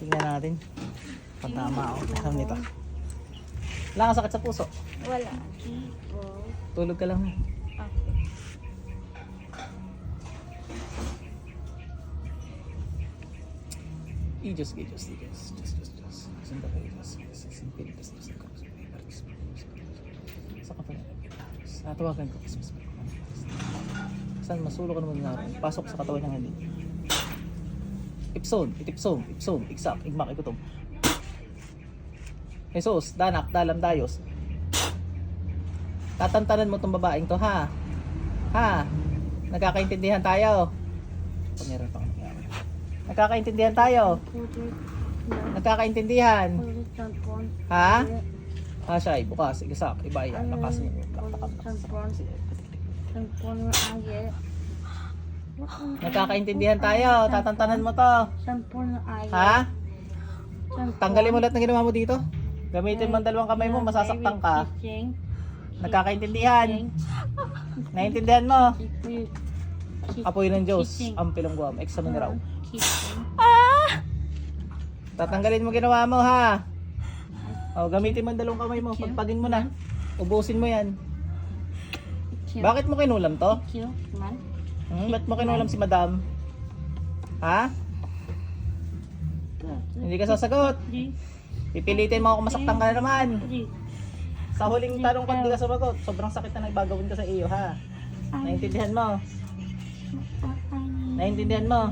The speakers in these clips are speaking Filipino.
Tingnan natin. Patama ako. Alam nito. Wala kang sakit sa puso. Wala. Tulog ka lang. Okay. I Diyos, kay Diyos, Diyos, Diyos, Diyos, Diyos. Santa kay Diyos, Diyos, Diyos, Diyos, Diyos, Diyos, Diyos. Sa. Natawagan ko, Diyos, Diyos. Saan masulo ka naman na pasok sa katawan ng hindi. Ipson, itipsom, ipsom, iksak, igmak, ikutom. Jesus, danak, dalam, dayos. Tatantanan mo tong babaeng to, ha? Ha? Nagkakaintindihan tayo. Pag meron pang. Nagkakaintindihan tayo. Nagkakaintindihan. Ha? Ha, siya bukas. Igasak. Iba yan. Lakas mo. Lakas, lakas, lakas. Nagkakaintindihan tayo. Tatantanan mo to. Sampun na ayaw. Ha? Tanggalin mo lahat ng ginawa mo dito. Gamitin mo ang dalawang kamay mo. Masasaktan ka. Nagkakaintindihan. Naiintindihan mo. Apoy ng Diyos. Ang pilangguam. Examine raw. Tatanggalin mo ginawa mo ha. O, gamitin mo ang dalawang kamay mo. Pagpagin mo na. Ubusin mo yan. Bakit mo kinulam to? Man? Hmm? Ba't mo kinulam si madam? Ha? Hindi ka sasagot. Pipilitin mo ako masaktan ka na naman. Sa huling tanong ko, hindi ka sumagot. Sobrang sakit na nagbagawin ka sa iyo, ha? Naintindihan mo? Naintindihan mo?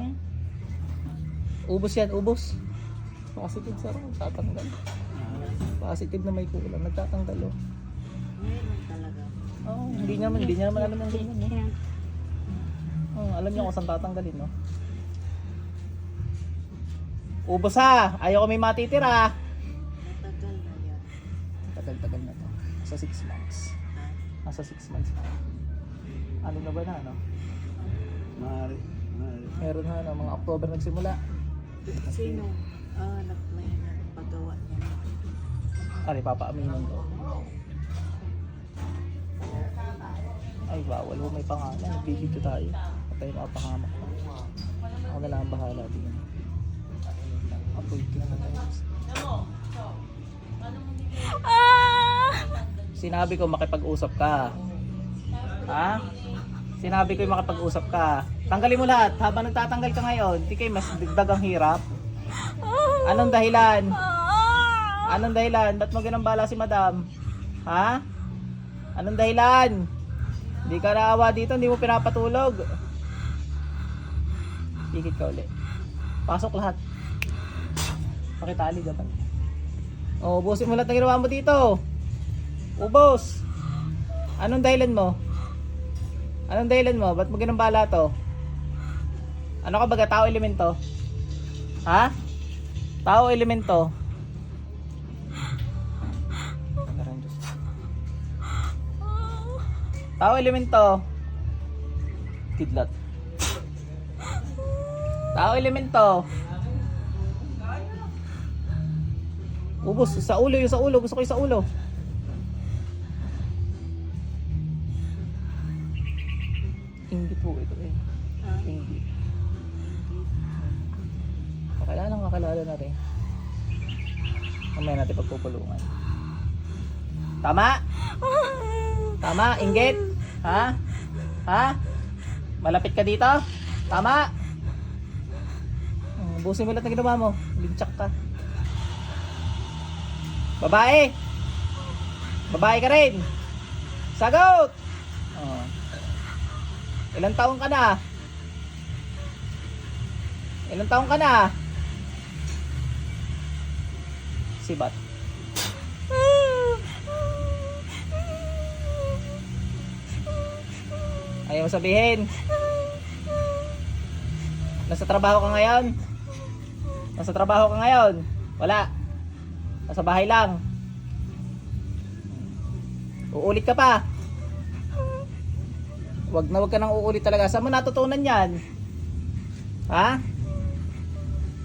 Ubus yan, ubus. Positive sa ro, tatanggal. Positive na may kulang, nagtatanggal oh. Oo, hindi naman, hindi naman alam yung ganyan. No? Oh, alam niyo kung saan tatanggalin, no? Ubus ha! Ayaw ko may matitira. Tagal-tagal na to. Nasa 6 months. Nasa 6 months na. Ano na ba na, no? Maaari. Maaari. Meron na, no? Mga October nagsimula. Sino? Ah, nag may nagpagawa niya. Ari, papaaminin ko. Ay, bawal mo may pangalan. Nagbibidyo tayo. Patay makapahamak pa. Ako na lang ang bahala din. Appoint lang na tayo. Sinabi ko makipag-usap ka. Ha? Sinabi ko yung makipag-usap ka. Tanggalin mo lahat. Habang nagtatanggal ka ngayon, di kayo mas digdag ang hirap. Anong dahilan? Anong dahilan? Ba't mo ginambala si madam? Ha? Anong dahilan? Hindi ka naawa dito, hindi mo pinapatulog. Pikit ka uli. Pasok lahat. Pakitali ka pa. O, ubusin mo lahat ng ginawa mo dito. Ubos. Anong dahilan mo? Anong dahilan mo? Ba't mo ginambala to? Ano ka baga? Tao elemento? Ha? Tao elemento? Tao elemento. Kidlat. Tao elemento. Ubus sa ulo yung sa ulo. Gusto ko yung sa ulo. Hindi po ito eh. Hindi. Kakilala ng kakilala natin. Mamaya natin pagpupulungan. Tama? Tama? Inggit? Ha? Ha? Malapit ka dito? Tama? Hmm, Busin mo lahat ng ginawa mo. Bintsak ka. Babae! Babae ka rin! Sagot! Oh. Ilang taong ka na? Ilang taong ka na? Sibat. Ayaw sabihin. Nasa trabaho ka ngayon? Nasa trabaho ka ngayon? Wala. Nasa bahay lang. Uulit ka pa. Wag na wag ka nang uulit talaga. Saan mo natutunan yan? Ha?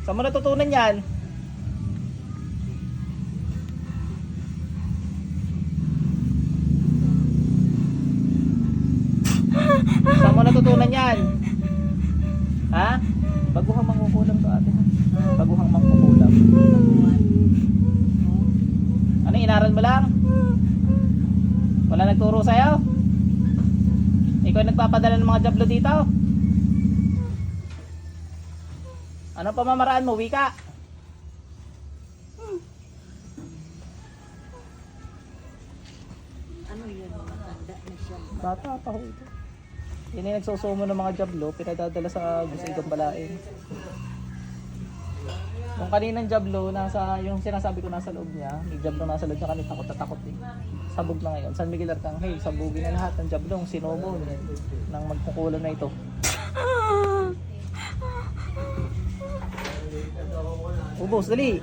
Saan mo natutunan yan? Saan mo natutunan yan? Ha? Baguhang mangkukulam to ate. ha? Baguhang mangkukulam. Mo lang? Wala nagturo sa'yo? Ikaw yung nagpapadala ng mga jablo dito? Ano pamamaraan mo? Wika? Ano yun? Matanda na siya. Bata pa ho ito. Yan yung nagsusumo ng mga jablo, pinadadala sa gusto itong balain. Kung kaninang jablo, nasa, yung sinasabi ko nasa loob niya, may jablo nasa loob niya, kanina takot na takot eh. Sabog na ngayon. San Miguel Arcangel, sabugin na lahat ng jablong sinubon ng magkukulam na ito. Ubos, dali!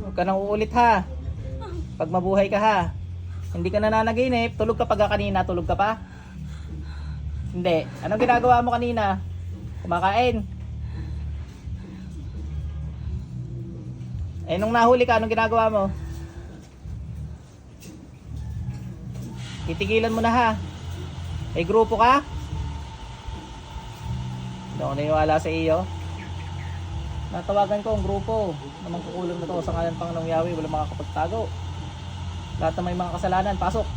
Huwag ka nang uulit ha. Pag mabuhay ka ha. Hindi ka nananaginip, tulog ka pag kanina, tulog ka pa? Hindi. Anong ginagawa mo kanina? Kumakain. Eh, nung nahuli ka, anong ginagawa mo? Titigilan mo na ha. May grupo ka? Hindi ako naniwala sa iyo. Natawagan ko ang grupo na magkukulam na to sa ngalan Panginoong Yahweh, wala makakapagtago. Lahat na may mga kasalanan, pasok.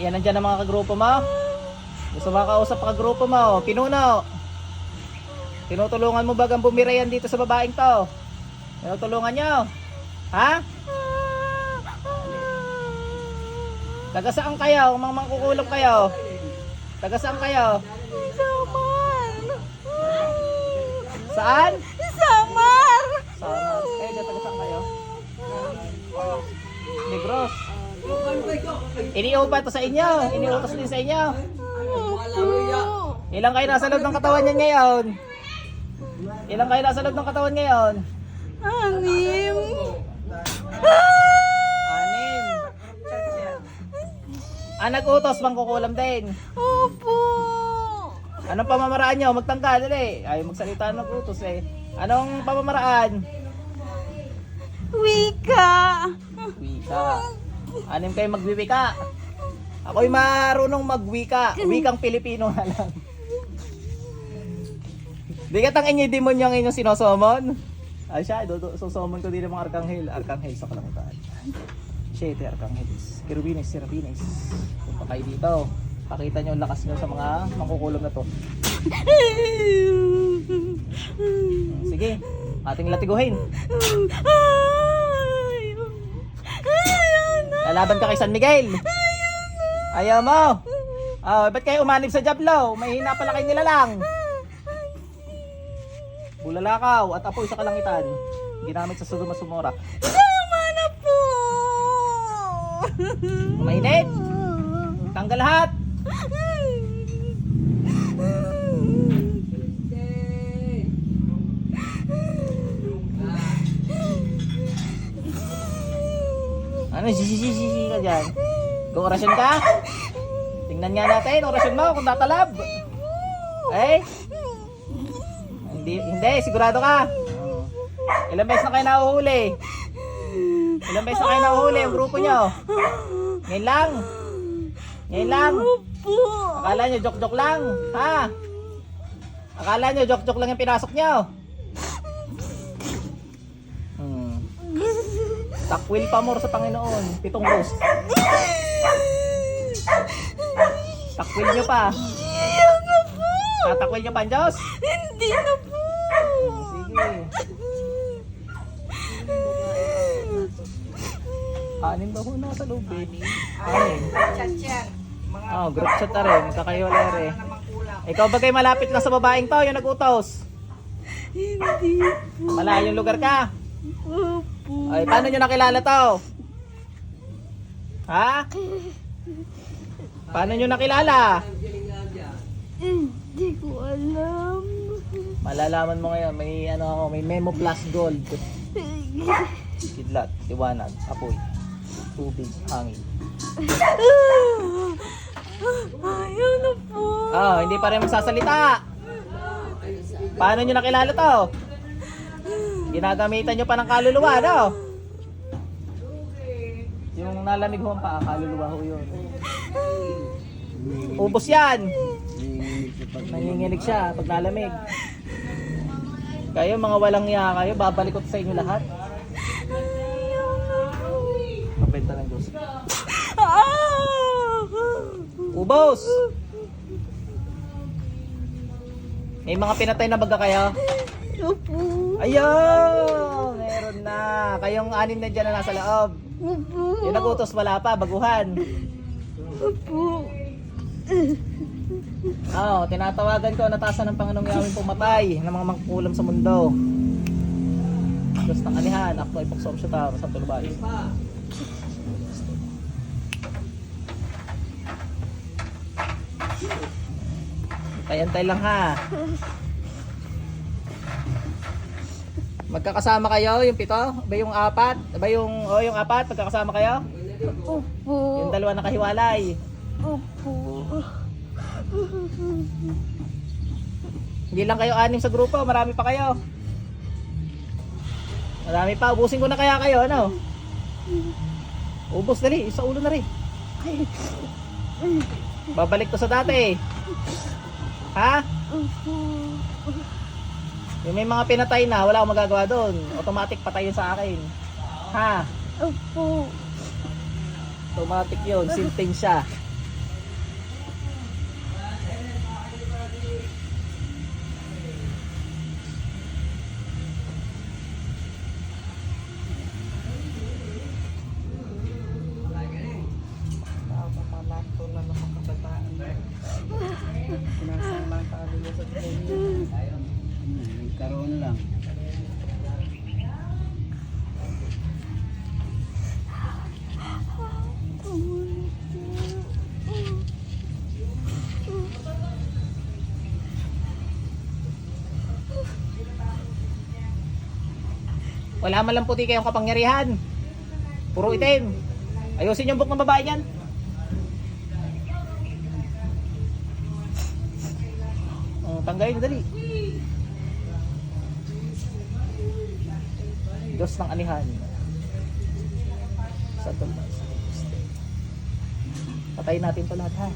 Yan nandiyan ang mga kagrupo mo. Gusto makausap pa kagrupo mo. Pinuno. Tinutulungan mo bagang bumira yan dito sa babaeng to? Tinutulungan nyo? Ha? Taga saan kayo? Mga mangkukulong kayo? Taga saan kayo? Samar! Saan? Samar! Sama. Kayo dyan, taga saan kayo? Negros. Iniupa to sa inyo. Iniutos din sa inyo. Ilang kayo nasa loob ng katawan niyan ngayon? Ilang kayo nasa loob ng katawan ngayon? Anim! Anim. Ah, nag-utos, mangkukulam din. Opo! Anong pamamaraan nyo? Magtanggal, dali. Ayaw magsalita ng utos eh. Anong pamamaraan? Wika! Wika. Anim kayo magwiwika. Ako'y marunong magwika. Wikang Pilipino na lang. Di ka tang inyo demonyo ang inyong sinosomon? Ay siya, do, ko din ng mga arkanghel. Arkanghel sa kalangitan. Siete arkanghels. Kirubines, serapines. Punta kayo dito. Pakita nyo ang lakas nyo sa mga mangkukulom na to. Sige, ating latiguhin. Lalaban ka kay San Miguel. Ayaw mo. Oh, ba't kayo umanib sa Jablo? May hina pala kayo nilalang. Bulalakaw at apoy sa kalangitan. Ginamit sa Sodoma Sumora. Tama na po! Mainit. Tanggal lahat. Ano, sisisisisi ka dyan? Kung orasyon ka? Tingnan nga natin, orasyon mo kung tatalab. Eh? Hindi, hindi, sigurado ka. Oh. Ilang beses na kayo nahuhuli? Ilang beses na kayo nahuhuli ang grupo nyo? Ngayon lang? Ngayon lang? Akala nyo joke-joke lang? Ha? Akala nyo joke-joke lang yung pinasok nyo? Hmm. Takwil pa more sa Panginoon. Pitong rose. Takwil nyo pa. Tatakwil nyo pa ang Diyos. Hindi na po! Sige. Anim daw ho nasa loob eh. Anim. Oh, group chat na rin. Kakayo rin. Ikaw ba kayo malapit lang sa babaeng to? Yung nag-utos. Hindi po! Malayong lugar ka. Opo! Ay, paano nyo nakilala to? Ha? Paano nyo nakilala? Hindi ko alam. Malalaman mo ngayon, may ano ako, may Memo Plus Gold. Kidlat, liwanag, apoy, tubig, hangin. Ayaw na po! Oh, hindi pa rin magsasalita. Paano nyo nakilala to? Ginagamitan nyo pa ng kaluluwa, no? Yung nalamig ho ang paa, kaluluwa ho yun. Ubos yan. Nanginginig siya pag nalamig. Kayo mga walang iya kayo, babalik ko sa inyo lahat. Pabenta ng gusto. Ah! Ubos! May mga pinatay na baga kayo? Opo. Ayun! Meron na. Kayong anim na dyan na nasa loob. Opo. Yung nagutos wala pa, baguhan. Opo. Oo, oh, tinatawagan ko natasan ng Panginoong Yahweh pumatay ng mga mangkulam sa mundo. Diyos ng anihan, ako ay pagsom siya tao sa tulbay. Antay-antay lang ha. Magkakasama kayo, yung pito? Ba yung apat? Ba yung, oh, yung apat, magkakasama kayo? Opo. Yung dalawa nakahiwalay. Opo. Hindi lang kayo anim sa grupo, marami pa kayo. Marami pa, ubusin ko na kaya kayo, ano? Ubus dali, sa ulo na rin. Babalik to sa dati. Ha? Yung may mga pinatay na, wala akong magagawa doon. Automatic patay yun sa akin. Ha? Opo. Automatic yun, sinting siya. Wala man lang puti kayong kapangyarihan. Puro itim. Ayusin yung book ng babae niyan. Oh, tanggalin dali. Diyos ng anihan. Sa tumba. sa Kristo. Patayin natin to lahat ha.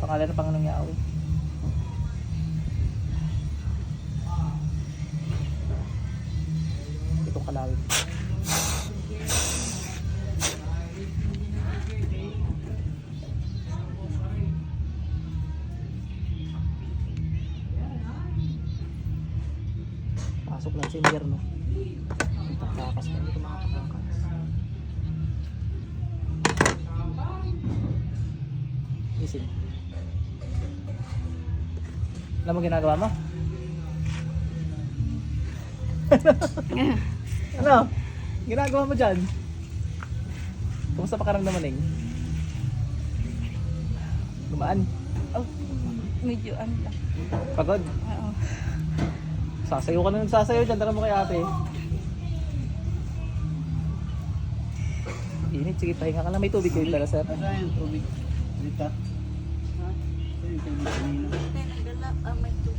Pangalan ng Panginoong Yahweh. Kalawit. Pasok lang sa pa dito. Alam mo ginagawa mo? Ano? Ginagawa mo dyan? Kumusta pa karamdaman Ning? Gumaan? Oh, medyo ano lang. Pagod? Oo. Sasayo ka na ng sasayo dyan, tara mo kay ate. Init, sige pahinga ka lang. May tubig kayo dala sir. Saan yung tubig? Dito. Ha? Saan yung tubig kanina? Nagdala, ah, may tubig.